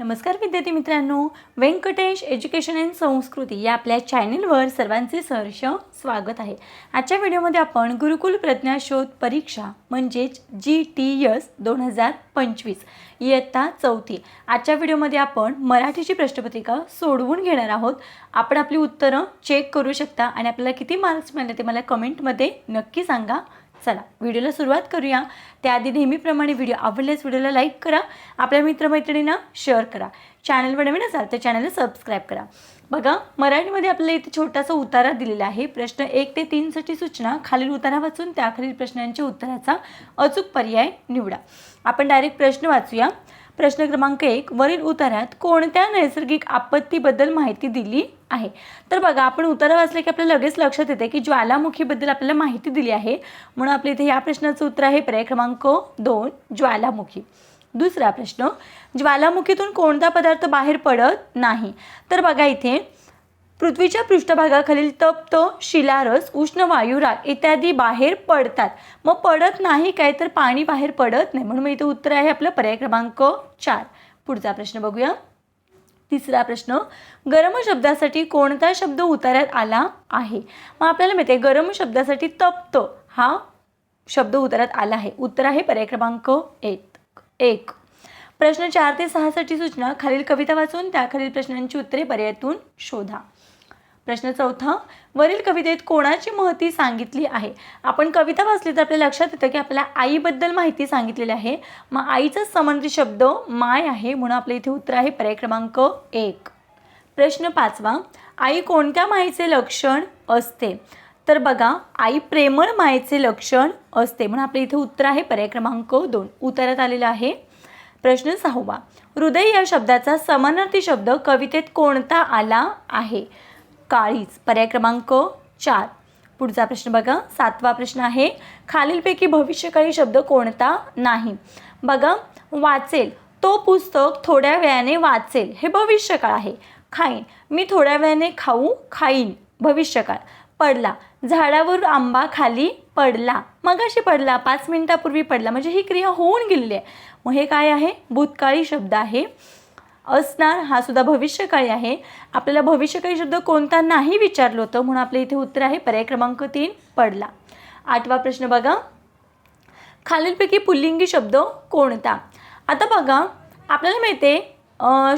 नमस्कार विद्यार्थी मित्रांनो. व्यंकटेश एज्युकेशन अँड संस्कृती या आपल्या चॅनेलवर सर्वांचे सहर्ष स्वागत आहे. आजच्या व्हिडिओमध्ये आपण गुरुकुल प्रज्ञाशोध परीक्षा म्हणजेच जी टी एस दोन हजार पंचवीस इयत्ता चौथी आजच्या व्हिडिओमध्ये आपण मराठीची प्रश्नपत्रिका सोडवून घेणार आहोत. आपण आपली उत्तरं चेक करू शकता आणि आपल्याला किती मार्क्स मिळाले ते मला कमेंटमध्ये नक्की सांगा. चला व्हिडिओला सुरुवात करूया. त्याआधी नेहमीप्रमाणे व्हिडिओ आवडल्यास व्हिडिओला लाईक करा आपल्या मित्रमैत्रिणींना शेअर करा. चॅनलवर नवीन असाल तर चॅनलला सबस्क्राईब करा. बघा मराठीमध्ये आपल्याला इथे छोटासा उतारा दिलेला आहे. प्रश्न एक ते तीनसाठी सूचना. खालील उतारा वाचून त्याखालील प्रश्नांच्या उत्तराचा अचूक पर्याय निवडा. आपण डायरेक्ट प्रश्न वाचूया. प्रश्न क्रमांक एक वरील उतारात कोणत्या नैसर्गिक आपत्तीबद्दल माहिती दिली आहे? तर बघा आपण उतारा वाचले की आपल्याला लगेच लक्षात येते की ज्वालामुखीबद्दल आपल्याला माहिती दिली आहे. म्हणून आपल्या इथे या प्रश्नाचं उत्तर आहे पर्याय क्रमांक दोन ज्वालामुखी. दुसरा प्रश्न ज्वालामुखीतून कोणता पदार्थ बाहेर पडत नाही? तर बघा इथे पृथ्वीच्या पृष्ठभागाखालील तप्त शिलारस उष्ण वायुराग इत्यादी बाहेर पडतात. मग पडत नाही काय तर पाणी बाहेर पडत नाही. म्हणून मग इथे उत्तर आहे आपलं पर्याय क्रमांक चार. पुढचा प्रश्न बघूया. तिसरा प्रश्न गरम शब्दासाठी कोणता शब्द उतार्यात आला आहे? मग आपल्याला माहिती आहे गरम शब्दासाठी तप्त हा शब्द उतार्यात आला आहे. उत्तर आहे पर्याय क्रमांक एक. एक. प्रश्न चार ते सहासाठी सूचना. खालील कविता वाचून त्याखालील प्रश्नांची उत्तरे पर्यायातून शोधा. प्रश्न चौथा वरील कवितेत कोणाची महती सांगितली आहे? आपण कविता वाचली तर आपल्या लक्षात येतं की आपल्याला आईबद्दल माहिती सांगितलेली आहे. मग आईचा समानार्थी शब्द माय आहे म्हणून आपल्या इथे उत्तर आहे पर्याय क्रमांक एक. प्रश्न पाचवा आई कोणत्या मायेचे लक्षण असते? तर बघा आई प्रेमळ मायेचे लक्षण असते म्हणून आपल्या इथे उत्तर आहे पर्याय क्रमांक दोन. उत्तरात आलेलं आहे. प्रश्न सहावा हृदय या शब्दाचा समानार्थी शब्द कवितेत कोणता आला आहे? काळीच. पर्याय क्रमांक चार. पुढचा प्रश्न बघा. सातवा प्रश्न आहे खालीलपैकी भविष्यकाळी शब्द कोणता नाही? बघा वाचेल. तो पुस्तक थोड्या वेळाने वाचेल. हे भविष्यकाळ आहे. खाईन. मी थोड्या वेळाने खाऊ खाईन. भविष्यकाळ. पडला. झाडावर आंबा खाली पडला. मगाशी पडला. पाच मिनिटापूर्वी पडला. म्हणजे ही क्रिया होऊन गेलेली आहे. मग हे काय आहे? भूतकाळी शब्द आहे. असणार हा सुद्धा भविष्यकाळी आहे. आपल्याला भविष्यकाळी शब्द कोणता नाही विचारलं होतं म्हणून आपल्या इथे उत्तर आहे पर्याय क्रमांक तीन पडला. आठवा प्रश्न बघा. खालीलपैकी पुल्लिंगी शब्द कोणता? आता बघा आपल्याला माहिती आहे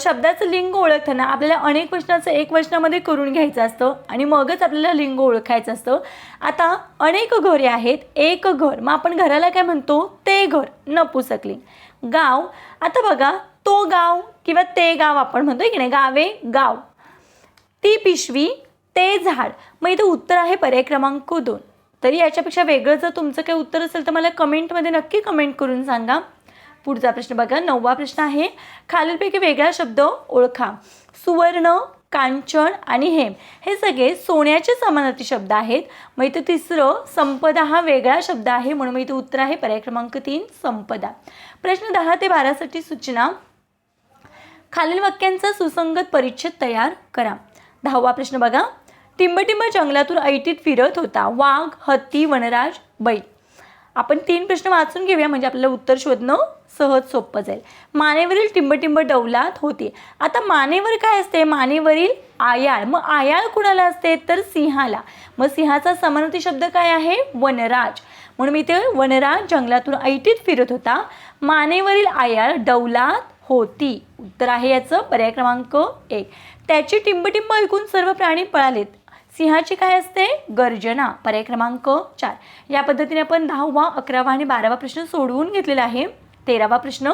शब्दाचं लिंग ओळखताना आपल्याला अनेक वचनाचं एक वचनामध्ये करून घ्यायचं असतं आणि मगच आपल्याला लिंग ओळखायचं असतं. आता अनेक घरे आहेत एक घर. मग आपण घराला काय म्हणतो? ते घर. नपुसकलिंग गाव. आता बघा तो गाव किंवा ते गाव आपण म्हणतोय की नाही गावे गाव. ती पिशवी ते झाड. मग इथं उत्तर आहे पर्याय क्रमांक दोन. तरी याच्यापेक्षा वेगळं जर तुमचं काही उत्तर असेल तर मला कमेंटमध्ये नक्की कमेंट करून सांगा. पुढचा प्रश्न बघा नववा प्रश्न आहे खालीलपैकी वेगळा शब्द ओळखा. सुवर्ण कांचन आणि हेम. हे सगळे सोन्याचे समानार्थी शब्द आहेत. मग इथं तिसरं संपदा हा वेगळा शब्द आहे म्हणून मग इथं उत्तर आहे पर्याय क्रमांक तीन संपदा. प्रश्न दहा ते बारासाठी सूचना. खालील वाक्यांचा सुसंगत परिच्छेद तयार करा. दहावा प्रश्न बघा. टिंबटिंब जंगलातून ऐटीत फिरत होता. वाघ हत्ती वनराज बैल. आपण तीन प्रश्न वाचून घेऊया म्हणजे आपल्याला उत्तर शोधणं सहज सोपं जाईल. मानेवरील टिंबटिंब डौलात होती. आता मानेवर काय असते? मानेवरील आयाळ. मग आयाळ कुणाला असते? तर सिंहाला. मग सिंहाचा समानार्थी शब्द काय आहे? वनराज. म्हणून मी ते वनराज जंगलातून ऐटीत फिरत होता. मानेवरील आयाळ डौलात होती. उत्तर आहे याचं पर्याय क्रमांक एक. त्याची टिंबटिंब ऐकून सर्व प्राणी पळालेत. सिंहाची काय असते? गर्जना. पर्याय क्रमांक चार. या पद्धतीने आपण दहावा अकरावा आणि बारावा प्रश्न सोडवून घेतलेला आहे. तेरावा प्रश्न.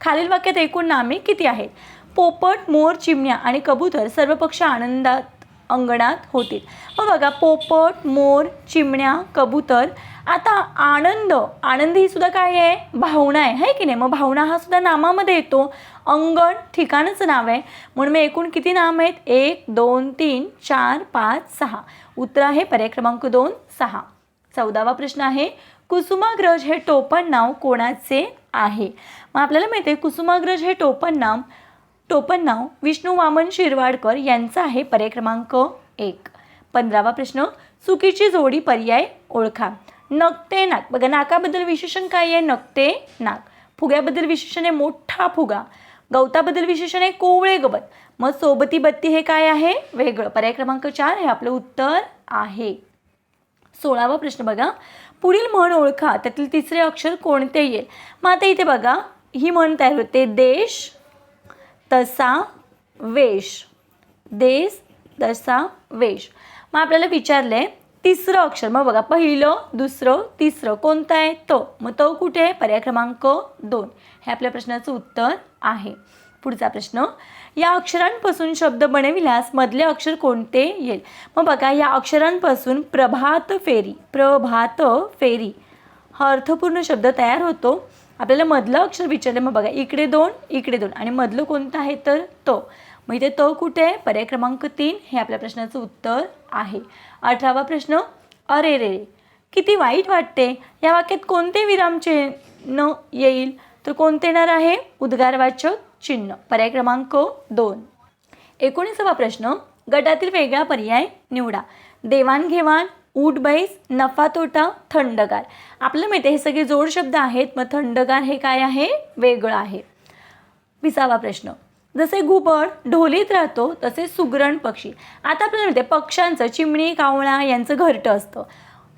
खालील वाक्यात एकूण नामे किती आहेत? पोपट मोर चिमण्या आणि कबूतर सर्व पक्ष आनंदात अंगणात होतील मग बघा पोपट मोर चिमण्या कबूतर आता आनंद आनंद ही सुद्धा काय आहे? भावना आहे है की नाही? मग भावना हा सुद्धा नामामध्ये येतो. अंगण ठिकाणच नाव आहे. म्हणून मग एकूण किती नाम आहेत? एक दोन तीन चार पाच सहा. उत्तर आहे पर्याय क्रमांक दोन सहा. चौदावा प्रश्न आहे कुसुमाग्रज हे टोपण नाव कोणाचे आहे? मग आपल्याला माहिती आहे कुसुमाग्रज हे टोपण नाव टोपण नाव विष्णू वामन शिरवाडकर यांचं आहे पर्याय क्रमांक एक. पंधरावा प्रश्न चुकीची जोडी पर्याय ओळखा. नकते नाक. बघा नाकाबद्दल विशेषण काय आहे? नकते नाक. फुग्याबद्दल विशेषण आहे मोठा फुगा. गवताबद्दल विशेषण आहे कोवळे गवत. मग सोबती बत्ती हे काय आहे? वेगळं. पर्याय क्रमांक चार हे आपलं उत्तर आहे. सोळावा प्रश्न बघा. पुढील म्हण ओळखा. त्यातील तिसरे अक्षर कोणते येईल? मग आता इथे बघा. ही म्हण तयार होते. देश तसा वेश. देश तसा वेश. मग आपल्याला विचारलं आहे तिसरं अक्षर. मग बघा पहिलं दुसरं तिसरं. कोणतं आहे तो? मग तो कुठे आहे? पर्याय क्रमांक दोन. हे आपल्या प्रश्नाचं उत्तर आहे. पुढचा प्रश्न या अक्षरांपासून शब्द बनविल्यास मधले अक्षर कोणते येईल? मग बघा या अक्षरांपासून प्रभात फेरी. प्रभात फेरी. हा अर्थपूर्ण शब्द तयार होतो. आपल्याला मधलं अक्षर विचारलं मग बघा इकडे दोन इकडे दोन. आणि मधलं कोणतं आहे तर तो. मग इथे तो कुठे आहे? पर्याय क्रमांक तीन हे आपल्या प्रश्नाचं उत्तर आहे. अठरावा प्रश्न अरे रे किती वाईट वाटते. या वाक्यात कोणते विरामचिन्ह येईल? तर कोणते येणार आहे? उद्गारवाचक चिन्ह. पर्याय क्रमांक दोन. एकोणीसावा प्रश्न गटातील वेगळा पर्याय निवडा. देवाणघेवाण बैस नफा तोटा थंडगार. आपल्याला माहिती हे सगळे जोड शब्द आहेत मग थंडगार हे काय आहे? वेगळं आहे. विसावा प्रश्न. जसे घुबड ढोलीत राहतो तसे सुगरण पक्षी. आता आपल्याला माहिती पक्ष्यांचं चिमणी कावळा यांचं घरटं असतं.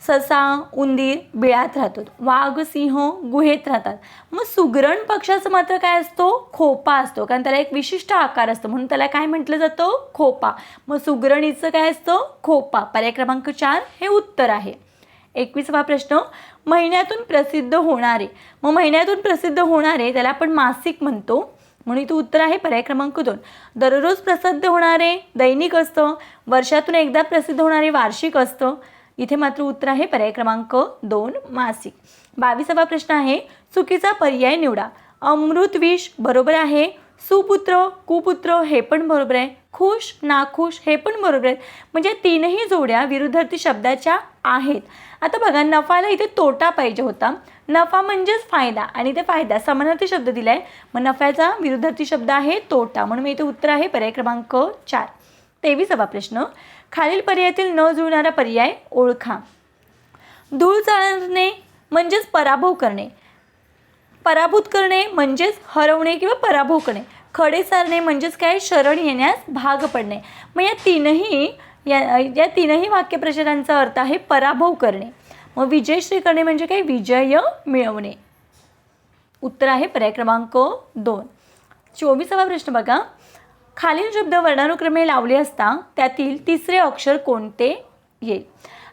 ससा उंदीर बिळात राहतो वाघ सिंह गुहेत राहतात. मग सुगरण पक्षाचं मात्र काय असतो? खोपा असतो. कारण त्याला एक विशिष्ट आकार असतो. म्हणून त्याला काय म्हटलं जातं? खोपा. मग सुगरणीचं काय असतं? खोपा. पर्याय क्रमांक चार हे उत्तर आहे. एकवीसवा प्रश्न. महिन्यातून प्रसिद्ध होणारे. मग महिन्यातून प्रसिद्ध होणारे त्याला आपण मासिक म्हणतो. म्हणून इथं उत्तर आहे पर्याय क्रमांक दोन. दररोज प्रसिद्ध होणारे दैनिक असतं. वर्षातून एकदा प्रसिद्ध होणारे वार्षिक असतं. इथे मात्र उत्तर आहे. पर्याय क्रमांक दोन मासिक. बावीसावा प्रश्न आहे चुकीचा पर्याय निवडा. अमृत विष बरोबर आहे सुपुत्र कुपुत्र हे पण बरोबर आहे खुश नाखुश हे पण बरोबर आहेत. म्हणजे तीनही जोड्या विरुद्धार्थी शब्दाच्या आहेत. आता बघा नफाला इथे तोटा पाहिजे होता. नफा म्हणजेच फायदा आणि ते फायदा समानार्थी शब्द दिला आहे मग नफ्याचा विरुद्धार्थी शब्द आहे तोटा. म्हणून मी इथे उत्तर आहे पर्याय क्रमांक चार. तेविसावा प्रश्न. खालील पर्यायातील न जुळणारा पर्याय ओळखा. धूळ चालणे म्हणजेच पराभव करणे. पराभूत करणे म्हणजेच हरवणे किंवा पराभव करणे. खडे सारणे म्हणजेच काय? शरण येण्यास भाग पडणे. मग या तीनही या या तीनही वाक्यप्रचारांचा अर्थ आहे पराभव करणे. मग विजयश्री करणे म्हणजे काय? विजय मिळवणे. उत्तर आहे पर्याय क्रमांक दोन. चोवीसावा प्रश्न बघा. खालील शब्द वर्णानुक्रमे लावले असता त्यातील तिसरे अक्षर कोणते? येईल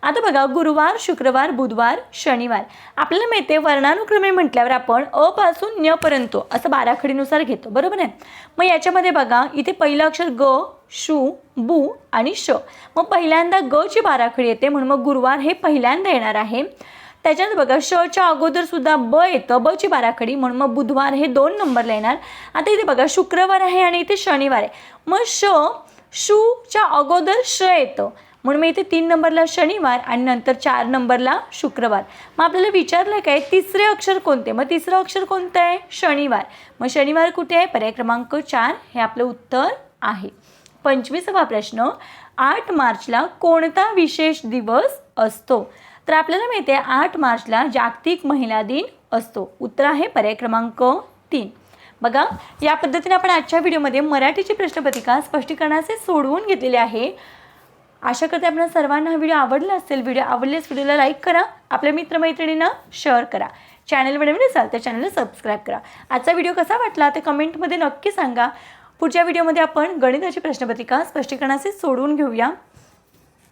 आता बघा गुरुवार शुक्रवार बुधवार शनिवार. आपल्याला मिळते वर्णानुक्रमे म्हटल्यावर आपण अ पासून न्य पर्यंत असं बाराखडीनुसार घेतो. बरोबर आहे? मग याच्यामध्ये बघा इथे पहिलं अक्षर ग शू बू आणि श. मग पहिल्यांदा ग ची बाराखडी येते. म्हणून मग गुरुवार हे पहिल्यांदा येणार आहे. त्याच्यात बघा शच्या अगोदर सुद्धा ब येतं. बची बाराखडी. म्हणून मग बुधवार हे दोन नंबरला येणार. आता इथे बघा शुक्रवार आहे आणि इथे शनिवार आहे. मग श शूच्या अगोदर श येतं. म्हणून मग इथे तीन नंबरला शनिवार आणि नंतर चार नंबरला शुक्रवार. मग आपल्याला विचारलं काय तिसरे अक्षर कोणते? मग तिसरं अक्षर कोणतं आहे? शनिवार. मग शनिवार कुठे आहे? पर्याय क्रमांक चार. हे आपलं उत्तर आहे. पंचवीसावा प्रश्न. आठ मार्चला कोणता विशेष दिवस असतो? तर आपल्याला माहिती आहे आठ मार्चला जागतिक महिला दिन असतो. उत्तर आहे पर्याय क्रमांक तीन. बघा या पद्धतीने आपण आजच्या व्हिडिओमध्ये मराठीची प्रश्नपत्रिका स्पष्टीकरणाचे सोडवून घेतलेले आहे. आशा करते आपल्या सर्वांना हा व्हिडिओ आवडला असेल व्हिडिओ आवडल्यास व्हिडिओला लाईक करा आपल्या मित्रमैत्रिणींना शेअर करा. चॅनलवर नवीन असाल तर चॅनलला सबस्क्राईब करा. आजचा व्हिडिओ कसा वाटला ते कमेंटमध्ये नक्की सांगा. पुढच्या व्हिडिओमध्ये आपण गणिताची प्रश्नपत्रिका स्पष्टीकरणाचे सोडवून घेऊया.